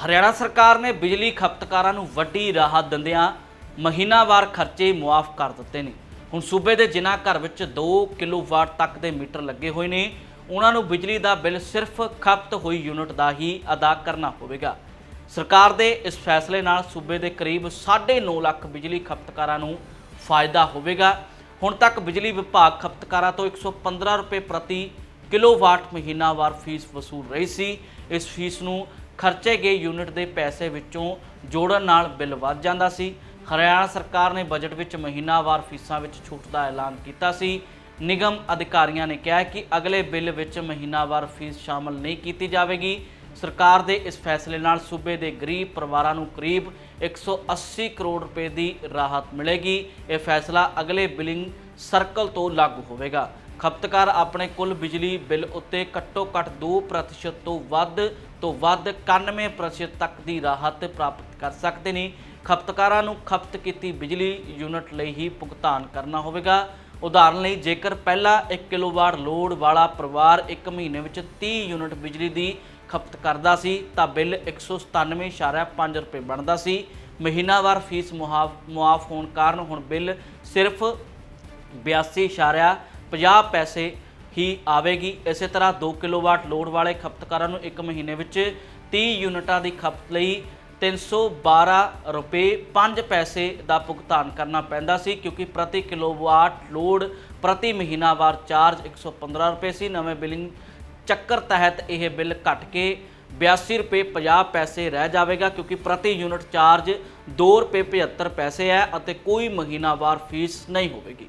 ਹਰਿਆਣਾ ਸਰਕਾਰ ਨੇ ਬਿਜਲੀ ਖਪਤਕਾਰਾਂ ਨੂੰ ਵੱਡੀ ਰਾਹਤ ਦਿੰਦਿਆਂ ਮਹੀਨਾਵਾਰ ਖਰਚੇ ਮੁਆਫ ਕਰ ਦਿੱਤੇ ਨੇ। ਹੁਣ ਸੂਬੇ ਦੇ ਜਿਨ੍ਹਾਂ ਘਰ ਵਿੱਚ 2 ਕਿਲੋਵਾਟ ਤੱਕ ਦੇ ਮੀਟਰ ਲੱਗੇ ਹੋਏ ਨੇ, ਉਹਨਾਂ ਨੂੰ ਬਿਜਲੀ ਦਾ ਬਿੱਲ ਸਿਰਫ ਖਪਤ ਹੋਈ ਯੂਨਿਟ ਦਾ ਹੀ ਅਦਾ ਕਰਨਾ ਹੋਵੇਗਾ ਸਰਕਾਰ ਦੇ ਇਸ ਫੈਸਲੇ ਨਾਲ ਸੂਬੇ ਦੇ ਕਰੀਬ 9.5 ਲੱਖ ਬਿਜਲੀ ਖਪਤਕਾਰਾਂ ਨੂੰ ਫਾਇਦਾ ਹੋਵੇਗਾ। ਹੁਣ ਤੱਕ ਬਿਜਲੀ ਵਿਭਾਗ ਖਪਤਕਾਰਾਂ ਤੋਂ 115 ਰੁਪਏ ਪ੍ਰਤੀ ਕਿਲੋਵਾਟ ਮਹੀਨਾਵਾਰ ਫੀਸ ਵਸੂਲ ਰਹੀ ਸੀ। ਇਸ ਫੀਸ ਨੂੰ ਖਰਚੇ ਗਏ ਯੂਨਿਟ ਦੇ ਪੈਸੇ ਵਿੱਚੋਂ ਜੋੜਨ ਨਾਲ ਬਿੱਲ ਵੱਧ ਜਾਂਦਾ ਸੀ। ਹਰਿਆਣਾ ਸਰਕਾਰ ਨੇ ਬਜਟ ਵਿੱਚ ਮਹੀਨਾਵਾਰ ਫੀਸਾਂ ਵਿੱਚ ਛੂਟ ਦਾ ਐਲਾਨ ਕੀਤਾ ਸੀ। ਨਿਗਮ ਅਧਿਕਾਰੀਆਂ ਨੇ ਕਿਹਾ ਕਿ ਅਗਲੇ ਬਿੱਲ ਵਿੱਚ ਮਹੀਨਾਵਾਰ ਫੀਸ ਸ਼ਾਮਲ ਨਹੀਂ ਕੀਤੀ ਜਾਵੇਗੀ। ਸਰਕਾਰ ਦੇ ਇਸ ਫੈਸਲੇ ਨਾਲ ਸੂਬੇ ਦੇ ਗਰੀਬ ਪਰਿਵਾਰਾਂ ਨੂੰ ਕਰੀਬ 180 ਕਰੋੜ ਰੁਪਏ ਦੀ ਰਾਹਤ ਮਿਲੇਗੀ। ਇਹ ਫੈਸਲਾ ਅਗਲੇ ਬਿਲਿੰਗ ਸਰਕਲ ਤੋਂ ਲਾਗੂ ਹੋਵੇਗਾ। ਖਪਤਕਾਰ ਆਪਣੇ ਕੁੱਲ ਬਿਜਲੀ ਬਿੱਲ ਉੱਤੇ ਘੱਟੋ-ਘੱਟ 2% ਤੋਂ ਵੱਧ ਤੋਂ ਵੱਧ 91% ਤੱਕ ਦੀ ਰਾਹਤ ਪ੍ਰਾਪਤ ਕਰ ਸਕਦੇ ਨੇ। ਖਪਤਕਾਰਾਂ ਨੂੰ ਖਪਤ ਕੀਤੀ ਬਿਜਲੀ ਯੂਨਿਟ ਲਈ ਹੀ ਭੁਗਤਾਨ ਕਰਨਾ ਹੋਵੇਗਾ। ਉਦਾਹਰਨ ਲਈ, ਜੇਕਰ ਪਹਿਲਾ 1 ਕਿਲੋਵਾਟ ਲੋਡ ਵਾਲਾ ਪਰਿਵਾਰ 1 ਮਹੀਨੇ ਵਿੱਚ 30 ਯੂਨਿਟ ਬਿਜਲੀ ਦੀ ਖਪਤ ਕਰਦਾ ਸੀ, ਤਾਂ ਬਿੱਲ 197.5 ਰੁਪਏ ਬਣਦਾ ਸੀ। ਮਹੀਨਾਵਾਰ ਫੀਸ ਮੁਹਾਫ ਮੁਆਫ ਹੋਣ ਕਾਰਨ ਹੁਣ ਬਿੱਲ ਸਿਰਫ 82.50 ਪੈਸੇ ਹੀ ਆਵੇਗੀ। ਇਸੇ ਤਰ੍ਹਾਂ 2 ਕਿਲੋਵਾਟ ਲੋਡ ਵਾਲੇ ਖਪਤਕਾਰਾਂ ਨੂੰ 1 ਮਹੀਨੇ ਵਿੱਚ 30 ਯੂਨਿਟਾਂ ਦੀ ਖਪਤ ਲਈ 312 ਰੁਪਏ 5 ਪੈਸੇ ਦਾ ਭੁਗਤਾਨ ਕਰਨਾ ਪੈਂਦਾ ਸੀ, ਕਿਉਂਕਿ ਪ੍ਰਤੀ ਕਿਲੋਵਾਟ ਲੋਡ ਪ੍ਰਤੀ ਮਹੀਨਾਵਾਰ ਚਾਰਜ 115 ਰੁਪਏ ਸੀ। ਨਵੇਂ ਬਿਲਿੰਗ ਚੱਕਰ ਤਹਿਤ ਇਹ ਬਿੱਲ ਘਟ ਕੇ 82 ਰੁਪਏ 50 ਪੈਸੇ ਰਹਿ ਜਾਵੇਗਾ, ਕਿਉਂਕਿ ਪ੍ਰਤੀ ਯੂਨਿਟ ਚਾਰਜ 2 ਰੁਪਏ 75 ਪੈਸੇ ਹੈ ਅਤੇ ਕੋਈ ਮਹੀਨਾਵਾਰ ਫੀਸ ਨਹੀਂ ਹੋਵੇਗੀ।